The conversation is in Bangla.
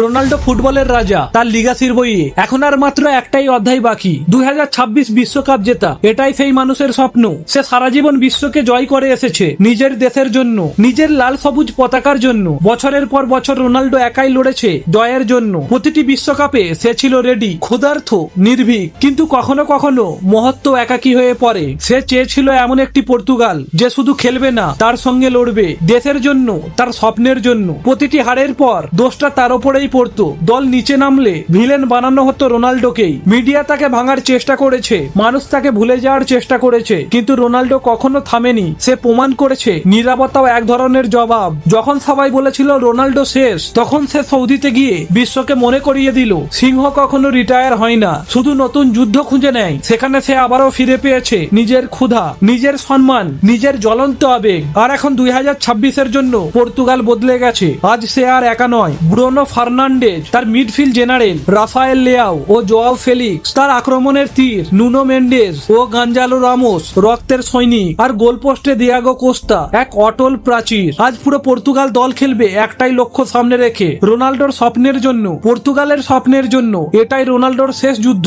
রোনাল্ডো ফুটবলের রাজা, তার লিগাসির বইয়ে এখন আর মাত্র একটাই অধ্যায় বাকি। দুই বিশ্বকাপ জেতা, এটাই সেই মানুষের স্বপ্ন। সে সারা জীবন বিশ্বকে জয় করে এসেছে, নিজের দেশের জন্য, নিজের লাল সবুজ পতাকার জন্য। বছরের পর বছর রোনাল্ডো একাই লড়েছে, জয়ের জন্য। প্রতিটি বিশ্বকাপে সে ছিল রেডি ক্ষুধার্থ নির্ভীক। কিন্তু কখনো কখনো মহত্ব একাকী হয়ে পড়ে। সে চেয়েছিল এমন একটি পর্তুগাল, যে শুধু খেলবে না, তার সঙ্গে লড়বে। দেশের জন্য, তার স্বপ্নের জন্য। প্রতিটি হারের পর দোষটা তার ওপরেই পড়তো। দল নিচে নামলে ভিলেন বানানো হতো রোনাল্ডোকেই। মিডিয়া তাকে ভাঙার চেষ্টা করেছে, মানুষ তাকে ভুলে যাওয়ার চেষ্টা করেছে, কিন্তু রোনাল্ডো কখনো থামেনি। সে প্রমাণ করেছে, নিরাপত্তাও এক ধরনের জবাব। যখন সবাই বলেছিল রোনাল্ডো শেষ, তখন সে সৌদিতে গিয়ে বিশ্বকে মনে করিয়ে দিল। সিংহ কখনো রিটায়ার হয় না, শুধু নতুন যুদ্ধ খুঁজে নেয়। সেখানে সে আবারও ফিরে পেয়েছে নিজের ক্ষুধা, নিজের সম্মান, নিজের জ্বলন্ত আবেগ। আর এখন দুই হাজার ছাব্বিশের জন্য পর্তুগাল বদলে গেছে। আজ সে আর একা নয়, ব্রোনো ফার্নান্ডেজ, তার মিডফিল্ড জেনারেল রাফায়েল লেয়াও ও জোয়াও ফেলিক্স, তার আক্রমণের তীর নুনো মেন্ডেজ ও গাঞ্জালো রামোস, রক্তের সৈনিক আর গোলপোস্টে দিয়াগো কোস্তা, এক অটল প্রাচীর। আজ পুরো পর্তুগাল দল খেলবে একটাই লক্ষ্য সামনে রেখে, রোনাল্ডোর স্বপ্নের জন্য, পর্তুগালের স্বপ্নের জন্য, এটাই রোনাল্ডোর শেষ যুদ্ধ।